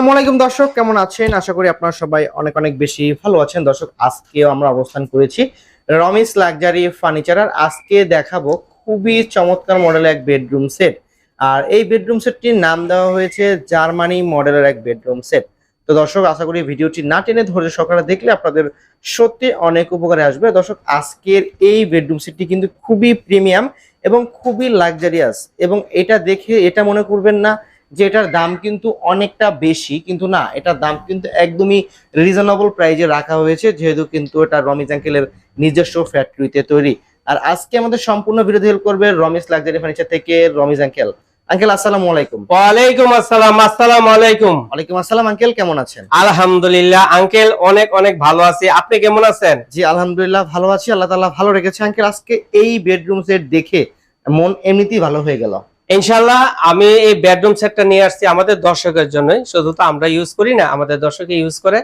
আসসালামু আলাইকুম দর্শক, কেমন আছেন? আশা করি আপনারা সবাই অনেক অনেক বেশি ভালো আছেন। দর্শক, আজকেও আমরা অবস্থান করেছি রমিস লাক্সারি ফার্নিচার আর আজকে দেখাবো খুবই চমৎকার মডেলের এক বেডরুম সেট আর এই বেডরুম সেটটির নাম দেওয়া হয়েছে জার্মানি মডেলের এক বেডরুম সেট তো দর্শক, আশা করি ভিডিওটি না টেনে ধৈর্য সহকারে দেখলে আপনাদের সত্যি অনেক উপকারে আসবে। দর্শক, আজকের এই বেডরুম সেটটি কিন্তু খুবই প্রিমিয়াম এবং খুবই লাক্সারিয়াস এবং এটা দেখে, এটা মনে করবেন না যে এটার দাম কিন্তু অনেকটা বেশি কিন্তু না এটার দাম কিন্তু একদমই রিজনেবল প্রাইজে রাখা হয়েছে যেহেতু কিন্তু এটা রমিজ আঙ্কেলের নিজস্ব ফ্যাক্টরিতে তৈরি। আর আজকে আমাদের সম্পূর্ণ ভিডিও হেল্প করবে রমিজ লাক্সারি ফার্নিচার থেকে রমিজ আঙ্কেল আঙ্কেল আসসালামু আলাইকুম। ওয়ালাইকুম আসসালাম আসসালাম আলাইকুম। ওয়ালাইকুম আসসালাম আঙ্কেল কেমন আছেন? আলহামদুলিল্লাহ আঙ্কেল অনেক অনেক ভালো আছি। আপনি কেমন আছেন? জি আলহামদুলিল্লাহ ভালো আছি। আল্লাহ তাআলা ভালো রেখেছে। আঙ্কেল আজকে এই বেডরুম সেট দেখে মন এমনিতেই ভালো হয়ে গেল। ইনশাল্লাহ আমি এই বেডরুম সেটটা নিয়ে আসছি আমাদের দর্শকের জন্য শুধু তো আমরা ইউজ করি না আমাদের দর্শকে ইউজ করে।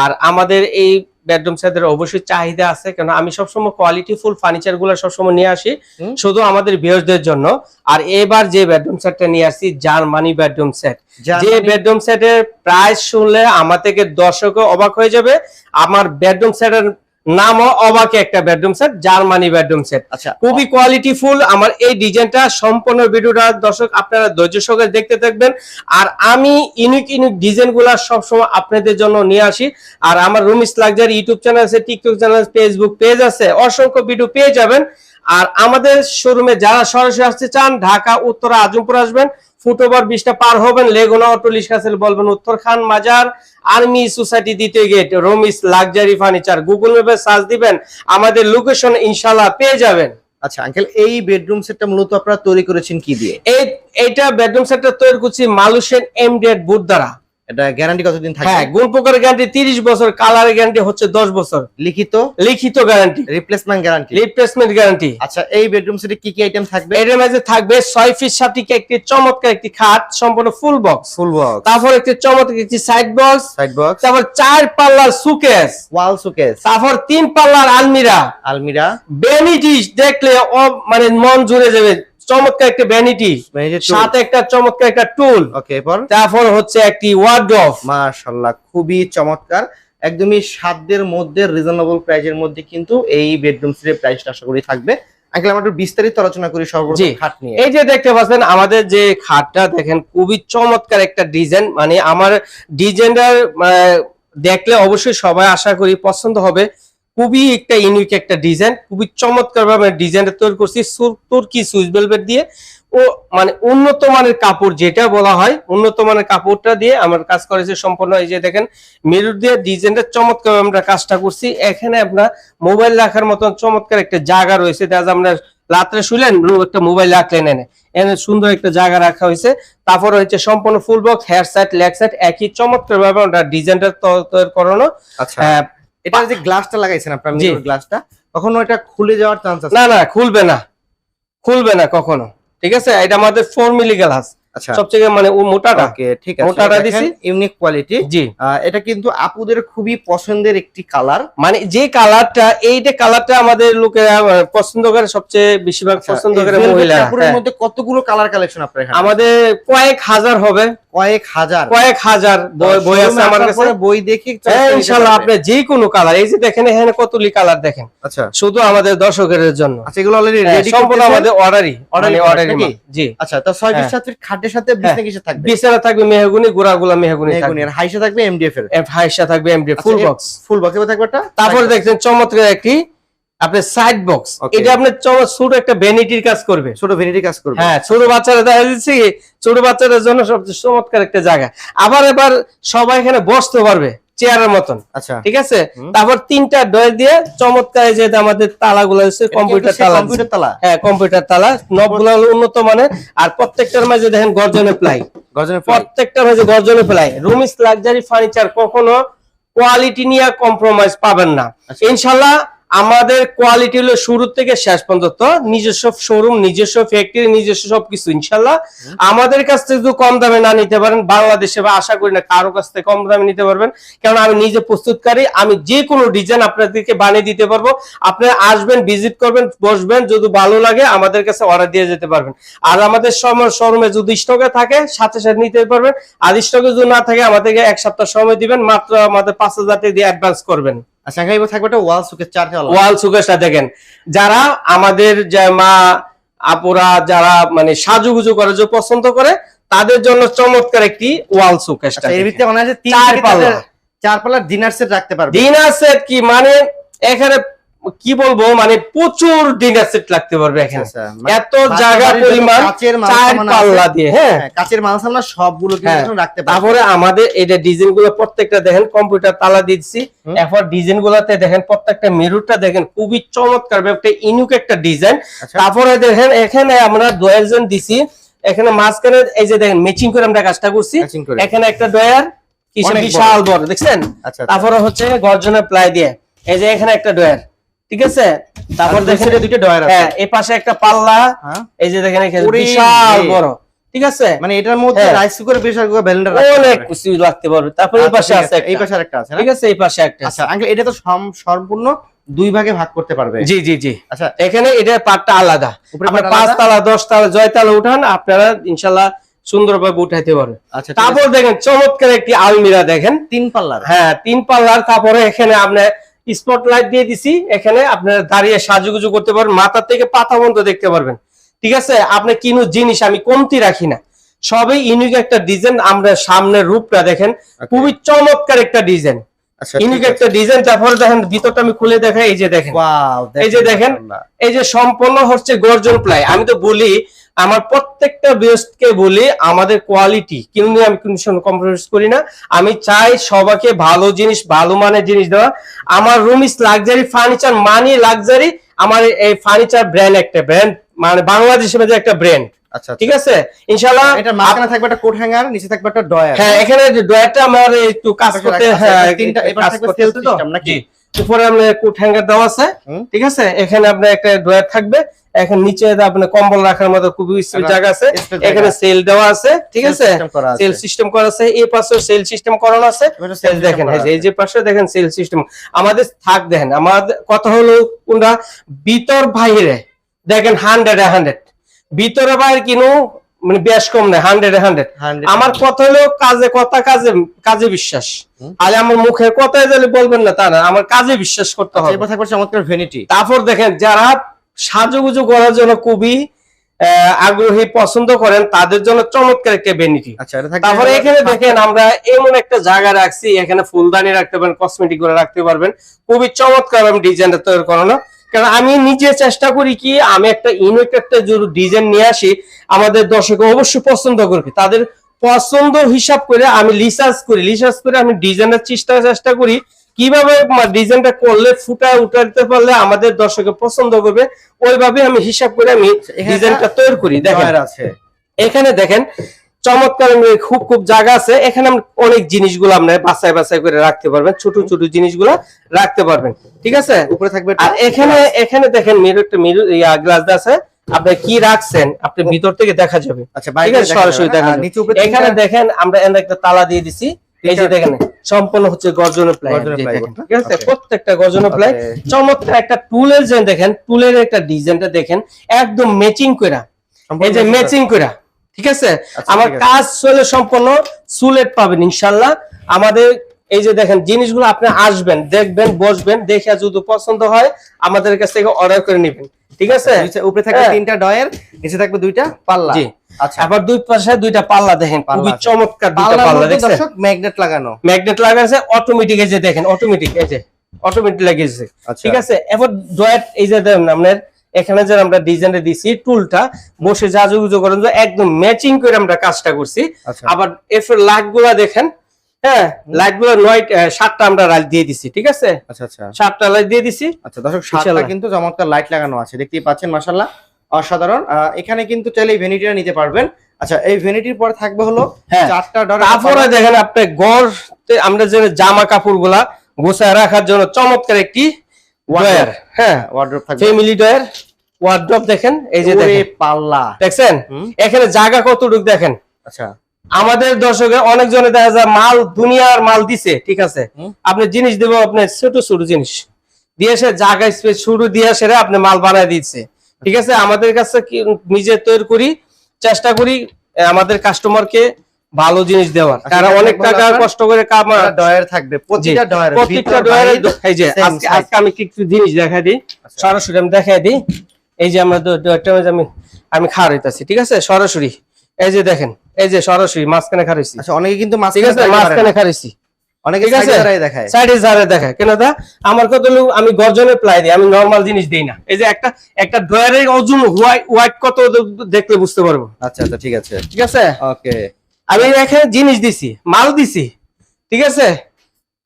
আর আমাদের এই বেডরুম সেটের অবশ্যই চাহিদা আছে কেন আমি সবসময় কোয়ালিটি ফুল ফার্নিচারগুলো সবসময় নিয়ে আসি শুধু আমাদের ভিউয়ারদের জন্য। আর এবার যে বেডরুম সেটটা নিয়ে আসছি জার্মানি বেডরুম সেট যে বেডরুম সেটের প্রাইস শুনলে আমার থেকে দর্শকও অবাক হয়ে যাবে। আমার বেডরুম সেটের নামও অবাকে একটা bedroom set Germany bedroom set আচ্ছা। খুবই কোয়ালিটি ফুল আমার এই ডিজাইনটা সম্পূর্ণ ভিডিওটা। দর্শক আপনারা ধৈর্য সহকারে দেখতে থাকবেন। আর আমি ইউনিক ইউনিক ডিজাইনগুলা সবসময় আপনাদের জন্য নিয়ে আসি। আর আমার রুমিস লাক্সারি ইউটিউব চ্যানেল আছে টিকটক চ্যানেল ফেসবুক পেজ আছে অসংখ্য ভিডিও পেয়ে যাবেন। আর আমাদের শোরুমে যারা সরাসরি আসতে চান ঢাকা উত্তরা আজমপুর আসবেন ফুটওভার ব্রিজটা পার হবেন লেগুনা অটো লিসকাসেল বলবেন উত্তর খান মাজার আর্মি সোসাইটি দ্বিতীয় gate Romis luxury furniture. Google ম্যাপে সার্চ দিবেন আমাদের লোকেশন ইনশাল্লাহ পেয়ে যাবেন। আচ্ছা আঙ্কেল এই বেডরুম সেটটা মূলত আপনারা তৈরি করেছেন কি দিয়ে? এই এটা বেডরুম সেটটা তৈরি করছি মালুশেন এমডিএড বুট দ্বারা। এটা গ্যারান্টি কতদিন হ্যাঁ গুণ প্রকারের গ্যারান্টি তিরিশ বছর কালারের গ্যারান্টি হচ্ছে দশ বছর। লিখিত? লিখিত guarantee replacement guarantee replacement guarantee আচ্ছা এই বেডরুম সেটে কি কি আইটেম থাকবে? এর মাঝে থাকবে ছয় ফিট সাথে একটি চমৎকার একটি খাট সম্পূর্ণ ফুল বক্স ফুল বক্স তারপর একটি চমৎকার একটি সাইড বক্স সাইড বক্স তারপর চার পাল্লার সুকেস ওয়াল শোকেস তারপর তিন পাল্লার আলমিরা। আলমিরা। ভ্যানিটি দেখলে মানে মন জুড়ে যাবে। চমৎকার একটা ভ্যানিটি সাথে একটা চমৎকার একটা টুল ওকে এরপর? তারপর হচ্ছে একটি ওয়ার্ড্রফ মাশাআল্লাহ খুবই চমৎকার। একদমই সাধ্যের মধ্যে রিজনেবল প্রাইজের মধ্যে কিন্তু এই বেডরুম সেটের প্রাইসটা আশা করি থাকবে। আঙ্কেল আমরা একটু বিস্তারিত আলোচনা করি জি। সর্বপ্রথম খাট নিয়ে। এই যে দেখতে পাচ্ছেন আমাদের যে খাটটা দেখেন খুবই চমৎকার একটা ডিজাইন মানে আমার ডিজাইনটার দেখলে অবশ্যই সবাই আশা করি পছন্দ হবে। খুবই একটা ইউনিক একটা ডিজাইন খুবই চমৎকার ভাবে ডিজাইনটা তৈরি করছি তুর্কি সুইচ বেলভেট দিয়ে। ও মানে উন্নত মানের কাপড় যেটা বলা হয় উন্নত মানের কাপড়টা দিয়ে আমার কাজ করেছে সম্পূর্ণ এই যে দেখেন মেরুর দিয়ে ডিজাইনটা চমৎকার আমরা কাজটা করছি। এখানে আপনার মোবাইল রাখার মতন চমৎকার একটা জায়গা রয়েছে আজ আমরা রাত্রে শুলেন একটা মোবাইল রাখলেন এনে। এনে সুন্দর একটা জায়গা রাখা হয়েছে। তারপর হচ্ছে সম্পূর্ণ ফুল বক্স হেয়ার সাইড লেগ সাইড একই চমৎকার ভাবে আমরা ডিজাইনটা তৈরি করানো। আচ্ছা। আহ, এটা যে গ্লাসটা লাগাইছেন আপনার। গ্লাসটা কখনো এটা খুলে যাওয়ার চান্স আছে? না না খুলবে না। খুলবে না কখনো। ঠিক আছে? এটা আমাদের ফোর মিলি গ্লাস সবচেয়ে মানে ও মোটাটা। ঠিক আছে। মোটাটা দিছি। ইউনিক কোয়ালিটি জি। এটা কিন্তু আপুদের খুবই পছন্দের একটি কালার মানে যে কালারটা এইটা কালারটা আমাদের লোকেরা পছন্দ করে সবচেয়ে বেশিরভাগ পছন্দ করে মহিলা কাপড়ের মধ্যে কতগুলো কালার কালেকশন আপনার এখানে? আমাদের কয়েক হাজার হবে। কয়েক হাজার। কয়েক হাজার বই আছে আমার কাছে। বই দেখে হ্যাঁ। আপনি যে কোনো কালার এই যে দেখেন এখানে কতলি কালার দেখেন। আচ্ছা। শুধু আমাদের দর্শকের জন্য। আচ্ছা এগুলো অলরেডি হ্যাঁ, রেডি সম্পূর্ণ আমাদের অর্ডারই অর্ডারই অর্ডারই জি। আচ্ছা তো পিস হ্যাঁ। সাথে খাটের সাথে বিছনা কিসে থাকবে? বিছানা থাকবে মেহগুনি গোড়াগুলা মেহগুনি থাকবে। আর হাইসা থাকবে এমডিএফ এর? এফ হাইসা থাকবে MDF full box full box থাকবে একটা? তারপরে দেখছেন চমৎকার একটি আপনার সাইড বক্স এটা আপনার ছোট একটা ভ্যানিটির কাজ করবে। ছোট ভ্যানিটির কাজ করবে। হ্যাঁ ছোট বাচ্চারা দেখা যাচ্ছে ছোট বাচ্চাদের জন্য সবচেয়ে চমৎকার একটা জায়গা। আবার এবার সবাই এখানে বসতে পারবে। চেয়ারের মতন। আচ্ছা। ঠিক আছে? তারপর তিনটা ডয় দিয়ে চমৎকার যেহেতু আমাদের তালাগুলো হচ্ছে কম্পিউটার তালা। কম্পিউটার তালা? হ্যাঁ কম্পিউটার তালা। নবগুলো হলো উন্নত মানের। আর প্রত্যেকটার মাঝে দেখেন গর্জনে প্লাই। গর্জনে প্রত্যেকটার মাঝে গর্জনে প্লাই। রুমিস লাক্সারি ফার্নিচার কখনো কোয়ালিটি নিয়ে কম্প্রোমাইজ পাবেন না। আচ্ছা। ইনশাল্লাহ আমাদের কোয়ালিটি হলো শুরু থেকে শেষ পর্যন্ত নিজস্ব শোরুম নিজস্ব ফ্যাক্টরি নিজস্ব সবকিছু ইনশাল্লাহ। আমাদের কাছ থেকে যদি কম দামে না নিতে পারেন বাংলাদেশে বা আশা করি না কারও কাছ থেকে কম দামে নিতে পারবেন। কারণ আমি নিজে প্রস্তুতকারী আমি যে কোনো ডিজাইন আপনাদেরকে বানিয়ে দিতে পারব। আপনারা আসবেন ভিজিট করবেন বসবেন যদি ভালো লাগে আমাদের কাছে অর্ডার দিয়ে যেতে পারবেন। আর আমাদের সময় শোরুমে যদি স্টকে থাকে সাথে সাথে নিতে পারবেন। আর স্টকে যদি না থাকে আমাদেরকে এক সপ্তাহ সময় দিবেন মাত্র আমাদের পাঁচ হাজার টাকা দিয়ে অ্যাডভান্স করবেন। আচ্ছা এখানে থাকবে একটা ওয়াল সুকের চার ওয়াল সুকেশটা দেখেন যারা আমাদের যে মা আপুরা যারা মানে সাজুগুজু করে যে পছন্দ করে তাদের জন্য চমৎকার একটি ওয়াল সুকেশটা আচ্ছা এর ভিতরে মনে আছে চার পাল্লা। চার পাল্লার ডিনার সেট রাখতে পারবে। ডিনার সেট কি? মানে এখানে কি বলব মানে প্রচুর ডিনার সেট লাগতে পারবে এখানে। আচ্ছা, মানে এত জায়গা পরিমাণ চার পাল্লা দিয়ে হ্যাঁ। হ্যাঁ, কাচের মাল সামনা সবগুলো হ্যাঁ। রাখতে পারবে। তারপরে আমাদের এটা ডিজাইনগুলো প্রত্যেকটা দেখেন কম্পিউটার তালা দিচ্ছি। এরপর ডিজাইন গুলাতে দেখেন প্রত্যেকটা মেরুটা দেখেন খুবই চমৎকার একটা ইউনিক একটা ডিজাইন আচ্ছা। তারপরে দেখেন এখানে আমরা ডয়ারজন দিছি এখানে মাঝখানে এই যে দেখেন ম্যাচিং করে আমরা কাজটা করছি। এখানে একটা ডয়ার বিশাল বড় দেখছেন? আচ্ছা তারপরে হচ্ছে গর্জনের প্লাই দিয়ে এই যে এখানে একটা ডয়ার ঠিক আছে? তারপর দেখেন দুটো ডয়ার আছে। হ্যাঁ এই পাশে একটা পাল্লা হ্যাঁ। এই যে দেখেন বিশাল বড় ঠিক আছে? মানে এটার মধ্যে। Rice cooker pressure cooker blender অনেক কিছু রাখতে পারবে। তারপরে এই পাশে আছে এই পাশে আরেকটা আছে ঠিক আছে এই পাশে একটা আছে। আচ্ছা আঙ্কেল এটা তো সম্পূর্ণ দুই ভাগে ভাগ করতে পারবে। জি জি জি। আচ্ছা। এখানে এটা পার্টটা আলাদা। আপনি পাঁচ? তালা দশ তালা জয় তালা উঠান আপনারা ইনশাল্লাহ সুন্দরভাবে উঠাইতে পারবেন। আচ্ছা তারপর দেখেন চমৎকার একটি আলমিরা দেখেন। তিন পাল্লার। হ্যাঁ তিন পাল্লার তারপরে এখানে আপনি স্পট লাইট দিয়ে দিছি এখানে আপনারা দাঁড়িয়ে সাজুগুজু করতে পারবেন মাথা থেকে পাতা পর্যন্ত দেখতে পারবেন। ঠিক আছে? আপনি কিনু জিনিস আমি কমতি রাখি না। সবই ইউনিক একটা ডিজাইন আমরা সামনের রূপটা দেখেন খুবই চমৎকার একটা ডিজাইন ইউনিক একটা ডিজাইন তারপরে দেখেন ভিতরটা আমি খুলে দেখাই এই যে দেখেন। এই যে দেখেন, এই যে সম্পূর্ণ হচ্ছে গর্জন প্লাই। আমি তো বলি আমার প্রত্যেকটা বেস্টকে বলি আমাদের কোয়ালিটি কিন্তু আমি কোনো কম্প্রোমাইজ করি না। আমি চাই সবাইকে ভালো জিনিস ভালো মানের জিনিস দেওয়া। আমার রুম ইস লাক্সারি ফার্নিচার মানি লাক্সারি আমার এই ফার্নিচার ব্র্যান্ড একটা ব্র্যান্ড মানে বাংলাদেশের মধ্যে একটা ব্র্যান্ড আচ্ছা ঠিক আছে? ইনশাল্লাহ এটা মাঝখানে থাকবে একটা কোট হ্যাঙ্গার নিচে থাকবে একটা ডয়ার হ্যাঁ এখানে ডয়ারটা আমার একটু কাজ করতে হ্যাঁ তিনটা- কাজ থাকবে self তো? নাকি? উপরে আপনার কোট হ্যাঙ্গার দেওয়া আছে। ঠিক আছে? এখানে আপনার একটা ড্রয়ার থাকবে। এখন নিচে আপনার কম্বল রাখার মতো খুবই জায়গা আছে। এখানে সেল দেওয়া আছে। ঠিক আছে। সেল সিস্টেম করা আছে। এই পাশে সেল সিস্টেম করানো আছে। এবারে system দেখেন এই যে- পাশে দেখেন সেল সিস্টেম আমাদের থাক দেখেন আমাদের কথা হলো কোনটা ভিতর বাইরে দেখেন হান্ড্রেড হান্ড্রেড ভিতরে বাইরে কিনো মানে বেশ কম নেই হান্ড্রেড হান্ড্রেড আমার কথা হলো কাজে কথা কাজে কাজে বিশ্বাস। আর আমার মুখের কথায় যদি বলবেন না তা না আমার কাজে বিশ্বাস করতে আচ্ছা, হবে। এবার থাকবে চমৎকার ভ্যানিটি তারপর দেখেন যারা সাজুগুজু করার জন্য আহ, আগ্রহী পছন্দ করেন তাদের জন্য চমৎকার একটা বেনিটি আচ্ছা তারপরে এখানে দেখেন আমরা এমন একটা জায়গা রাখছি এখানে ফুলদানি রাখতে পারেন কসমেটিকগুলো রাখতে পারবেন। খুবই চমৎকার আমি ডিজাইনটা তৈরি করানো। কারণ আমি নিজে চেষ্টা করি কি আমি একটা ইউনিক একটা যদি ডিজাইন নিয়ে আসি আমাদের দর্শক অবশ্যই পছন্দ করবে। তাদের পছন্দ হিসাব করে আমি রিসার্চ করি রিসার্চ করে আমি ডিজাইনের চেষ্টা চেষ্টা করি কীভাবে ডিজাইনটা করলে ফুটায় উঠাতে পারলে আমাদের দর্শকে পছন্দ করবে ওইভাবে আমি হিসাব করে আমি ডিজাইনটা তৈরি করি। দেখেন আছে। এখানে দেখেন চমৎকার খুব খুব জায়গা আছে। এখানে অনেক জিনিসগুলো আপনার বাছাই বাছাই করে রাখতে পারবেন। ছোট ছোট জিনিসগুলো রাখতে পারবেন। ঠিক আছে? উপরে থাকবে আর এখানে এখানে দেখেন মিরর একটা মিরর গ্লাস আছে। আপনি কি রাখছেন? আপনি ভিতর থেকে দেখা যাবে। আচ্ছা ঠিক আছে? সরাসরি দেখা যাবে। নিচে উপরে এখানে দেখেন আমরা একটা তালা দিয়ে দিছি। এই যে দেখেন সম্পূর্ণ হচ্ছে গর্জনের প্লাই? ঠিক আছে? প্রত্যেকটা গর্জনের প্লাই চমৎকার একটা টুলের যে দেখেন টুলের একটা ডিজাইনটা দেখেন একদম ম্যাচিং করা সম্পূর্ণ এই যে ম্যাচিং করা। ঠিক আছে? আচ্ছা, আমার কাজ চলে সম্পূর্ণ সুলেট পাবেন ইনশাল্লাহ। আমাদের এই যে দেখেন জিনিসগুলো আপনি আসবেন দেখবেন বসবেন দেখে যদি পছন্দ হয় আমাদের কাছ থেকে অর্ডার করে নেবেন। ঠিক আছে? উপরে থাকবে হ্যাঁ। তিনটা ডয়ার নিচে থাকবে দুইটা পাল্লা। জি। আচ্ছা। আবার দুই পাশে দুইটা পাল্লা দেখেন খুবই চমৎকার দুইটা পাল্লা দেখছেন? দর্শক ম্যাগনেট লাগানো। ম্যাগনেট লাগাছে অটোমেটিক এই যে দেখেন অটোমেটিক এই যে অটোমেটিক লাগিয়েছে। আচ্ছা। ঠিক আছে? এবার ডয়েট এই যে দেখেন আপনার এখানে যে আমরা ডিজাইনটা দিছি টুলটা বসে জাজুগুজু করেন একদম ম্যাচিং করে আমরা কাজটা করছি। আচ্ছা। আবার এরপর লাইটগুলা দেখেন হ্যাঁ নয় সাতটা আমরা লাইট দিয়ে দিছি ঠিক আছে? আচ্ছা আচ্ছা। সাতটা লাইট দিয়ে দিছি। আচ্ছা দর্শক সাতটা কিন্তু চমৎকার লাইট লাগানো আছে দেখতেই পাচ্ছেন অসাধারণ। এখানে কিন্তু চাইলে এই ভ্যানিটিটা নিতে পারবেন। আচ্ছা এই ভ্যানিটির পরে থাকবে হলো হ্যাঁ। চারটা ডর তারপরে দেখেন আপনি গড় আমরা যে জামা কাপড়গুলা গোছায় রাখার জন্য চমৎকার একটি ডয়ার হ্যাঁ ওয়ার্ড্রপ থাকবে। ফ্যামিলি ডয়ার ওয়ার্ড্রপ দেখেন এই যে দেখেন। পাল্লা। দেখছেন? এখানে জায়গা কতটুকু দেখেন? আচ্ছা। আমাদের দর্শকে অনেকজনে দেখা যায় মাল দুনিয়ার মাল দিছে ঠিক আছে? আপনি জিনিস দেবো আপনার ছোট ছোট জিনিস। দিয়ে সে জায়গা স্পেস শুরু দিয়ে সেরে আপনি মাল বানায় দিচ্ছে ঠিক আছে? আমাদের কাছে নিজে তৈরি করি চেষ্টা করি আমাদের কাস্টমারকে ভালো জিনিস দেওয়ার। আচ্ছা, কারণ অনেক টাকা কষ্ট করে কামা ডয়ার থাকবে প্রতিটা ডয়ার প্রত্যেকটা ডয়ারে এই যে আজকে আজকে আমি কিছু জিনিস দেখাই দিই? আচ্ছা। সরাসরি আমি দেখাই দিই। এই যে আমরা ডয়ারটা আমি আমি খাওয়া হইতাছি ঠিক আছে? সরাসরি। এই যে দেখেন এই যে সরাসরি মাঝখানে খাওয়াইছি আচ্ছা অনেকে কিন্তু মাঝখানে খাওয়াইছি অনেকে দেখায়। সাইডে যারা দেখায়। কেন দা? আমার কত লোক আমি গর্জনে প্লাই দিই আমি নরমাল জিনিস দিই না। এই যে একটা একটা ড্রয়ারের ওজন হোয়াইট হোয়াইট কত দেখলে বুঝতে পারব। আচ্ছা আচ্ছা ঠিক আছে। ঠিক আছে? ওকে আমি এখানে জিনিস দিছি মাল দিছি ঠিক আছে?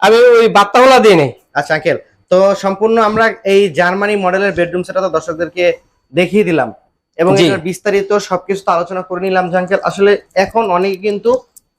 আমি ওই বাত্তাওয়ালা দিই নাই। আচ্ছা আঙ্কেল তো সম্পূর্ণ আমরা এই জার্মানি মডেলের বেডরুম সেটা তো দর্শকদেরকে দেখিয়ে দিলাম। এবং বিস্তারিত সবকিছু তো আলোচনা করে নিলাম যে আঙ্কেল আসলে এখন অনেকে কিন্তু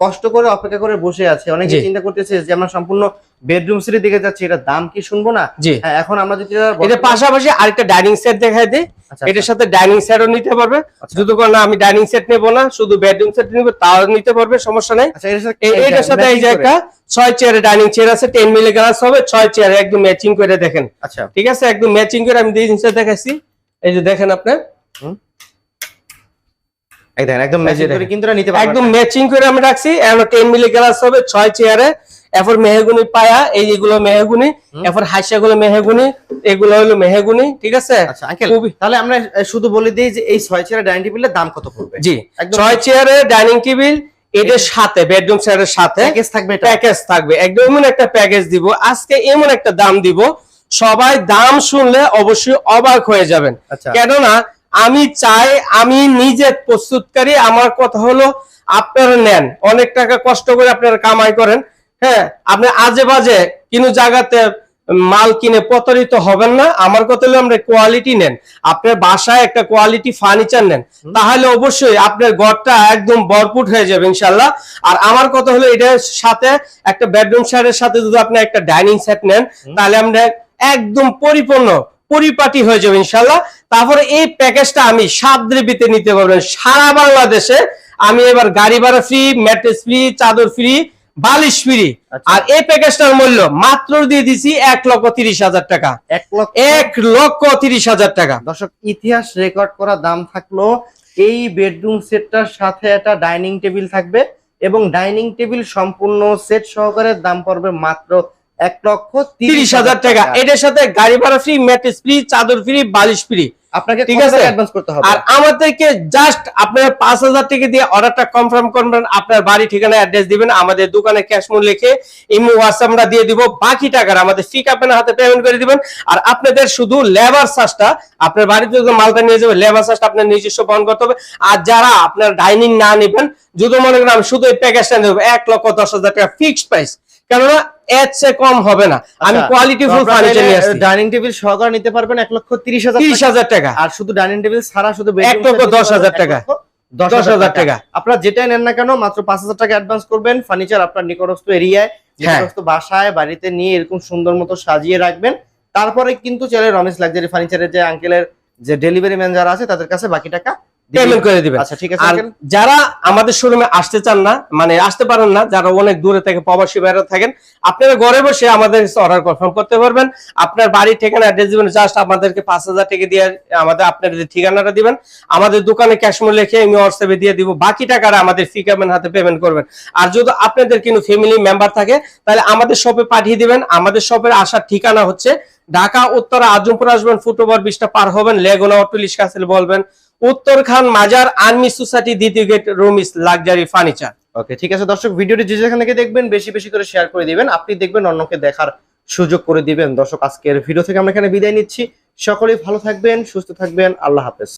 কষ্ট করে অপেক্ষা করে বসে আছে। অনেকে চিন্তা করতেছে যে আমরা সম্পূর্ণ বেডরুম সেটের দিকে যাচ্ছি এটা দাম কি শুনব না? হ্যাঁ এখন আমরা যদি এটা পাশাপাশি আরেকটা ডাইনিং সেট দেখাই দিই আচ্ছা, এটার সাথে ডাইনিং সেটও নিতে পারবে। আচ্ছা। যদি না আমি ডাইনিং সেট নেব না শুধু বেডরুম সেট নিবো তাও নিতে পারবে সমস্যা নাই। আচ্ছা এটার সাথে এই- এইটার সাথে এই যে একটা ছয় চেয়ারে ডাইনিং চেয়ার আছে টেন মিলি গ্লাস হবে ছয় চেয়ারে একদম ম্যাচিং করে দেখেন। আচ্ছা। ঠিক আছে? একদম ম্যাচিং করে আমি দুই জিনিসটা দেখাচ্ছি এই যে দেখেন আপনার। এই দেখেন একদম এই যে ম্যাচিং করে কিন্তু নিতে পারবেন একদম ম্যাচিং করে আমি রাখছি। এখন টেন মিলি গ্লাস হবে ছয় চেয়ারে এরপর মেহগুনি পায়া এই মেহগুনি। এরপর এগুলো হলো মেহগুনি ঠিক আছে? আচ্ছা আঙ্কেল তাহলে আমরা শুধু বলে দিই যে এই ডাইনিং টেবিলের দাম কত পড়বে? জি একদম ছয় চেয়ারে ডাইনিং টেবিল এটার সাথে বেডরুম চেয়ারের সাথে প্যাকেজ থাকবে এটা? প্যাকেজ থাকবে। একদম এমন একটা প্যাকেজ দিব। আজকে এমন একটা দাম দিব। সবাই দাম শুনলে অবশ্যই অবাক হয়ে যাবেন। আচ্ছা। কেননা আমি চাই আমি নিজে প্রস্তুতকারী। আমার কথা হলো আপনারা নেন। অনেক টাকা কষ্ট করে আপনারা কামাই করেন। হ্যাঁ আপনি আজে বাজে কোনো জায়গাতে মাল কিনে প্রতারিত হবেন না। আমার কথা হলো আমরা কোয়ালিটি নেন। আপনার বাসায় একটা কোয়ালিটি ফার্নিচার নেন। তাহলে অবশ্যই আপনার ঘরটা একদম ভরপুর হয়ে যাবে ইনশাল্লাহ আর আমার কথা হলো এটার সাথে একটা বেডরুম সেটের সাথে যদি আপনি একটা ডাইনিং সেট নেন তাহলে আমরা একদম পরিপূর্ণ পরিপাটি হয়ে যাবে ইনশাল্লাহ তারপরে এই প্যাকেজটা আমি সাত নিতে পারবেন। সারা বাংলাদেশে আমি এবার গাড়ি ভাড়া ফ্রি ম্যাট্রেস ফ্রি চাদর ফ্রি বালিশ ফ্রি আচ্ছা। আর এই প্যাকেজটার মূল্য মাত্র দিয়ে দিছি এক লক্ষ তিরিশ হাজার টাকা। এক লক্ষ? এক লক্ষ তিরিশ হাজার টাকা। দর্শক ইতিহাস রেকর্ড করা দাম থাকল এই বেডরুম সেটটার সাথে একটা ডাইনিং টেবিল থাকবে এবং ডাইনিং টেবিল সম্পূর্ণ সেট সহকারে দাম পড়বে মাত্র এক লক্ষ তিরিশ হাজার টাকা। এটার সাথে গাড়ি ভাড়া ফ্রি ম্যাট্রেস ফ্রি চাদর ফ্রি বালিশ ফ্রি আপনাকে ঠিক আছে। অ্যাডভান্স করতে হবে? আর আমাদেরকে জাস্ট আপনার টাকা দিয়ে অর্ডারটা কনফার্ম করবেন আপনার বাড়ি ঠিকানা অ্যাড্রেস দিবেন আমাদের দোকানে ক্যাশ মূল লিখে ইমো হোয়াটসঅ্যাপ আমরা দিয়ে দিব। বাকি টাকার আমাদের ফিক আপনার হাতে পেমেন্ট করে দিবেন। আর আপনাদের শুধু লেবার চার্জটা আপনার বাড়িতে যদি মালটা নিয়ে যাবে লেবার চার্জটা আপনার নিজস্ব বহন করতে হবে। আর যারা আপনার ডাইনিং না নেবেন যদি মনে করেন আমি শুধু এই প্যাকেজটা নেব এক লক্ষ দশ হাজার টাকা ফিক্সড প্রাইস কেননা এর চেয়ে কম হবে না আমি কোয়ালিটি ফুল ফার্নিচার নিয়ে আসছি ডাইনিং টেবিল সহকারে নিতে পারবেন এক লক্ষ তিরিশ হাজার তিরিশ টাকা। হাজার টাকা আর শুধু ডাইনিং টেবিল ছাড়া শুধু লক্ষ দশ হাজার টাকা। দশ হাজার টাকা। আপনারা যেটাই নেন না কেন মাত্র পাঁচ হাজার টাকা অ্যাডভান্স করবেন ফার্নিচার আপনার নিকটস্থ এরিয়ায় হ্যাঁ। নিকটস্থ বাসায় বাড়িতে নিয়ে এরকম সুন্দর মতো সাজিয়ে রাখবেন তারপরে কিন্তু চলে রমেশ লাক্সারি ফার্নিচারের যে আঙ্কেলের যে ডেলিভারি ম্যান যারা আছে তাদের কাছে বাকি টাকা পেমেন্ট দিবেন। করে দিবেন। আচ্ছা ঠিক আছে আর আঙ্কেল যারা আমাদের শোরুমে আসতে চান না মানে আসতে পারেন না যারা অনেক দূরে থেকে প্রবাসী বাইরে থাকেন আপনারা ঘরে বসে আমাদের অর্ডার কনফার্ম করতে পারবেন। আপনার বাড়ির ঠিকানা অ্যাড্রেস দিবেন জাস্ট আমাদেরকে পাঁচ হাজার টাকা দিয়ে আমাদের আপনাদের যে ঠিকানাটা দিবেন আমাদের দোকানে লিখে আমি হোয়াটসঅ্যাপে দিয়ে দিব বাকি টাকাটা আমাদের ফি হাতে পেমেন্ট করবেন। আর যদি আপনাদের কিন্তু ফ্যামিলি মেম্বার থাকে তাহলে আমাদের শপে পাঠিয়ে দিবেন। আমাদের শপের আসার ঠিকানা হচ্ছে ঢাকা উত্তরা আজমপুর আসবেন ফুটওভার বিশটা পার হবেন লেগুনা অটুলিশ কাছে বলবেন উত্তর খান মাজার আর্মি সোসাইটি দ্বিতীয় gate Rumi's luxury furniture. Okay, ঠিক আছে দর্শক, ভিডিওটি যে যেখান থেকে দেখবেন, বেশি বেশি করে শেয়ার করে দিবেন। আপনি দেখবেন অন্যকে দেখার সুযোগ করে দিবেন। দর্শক, আজকের ভিডিও থেকে আমরা এখানে বিদায় নিচ্ছি। সকলেই ভালো থাকবেন, সুস্থ থাকবেন। আল্লাহ হাফেজ।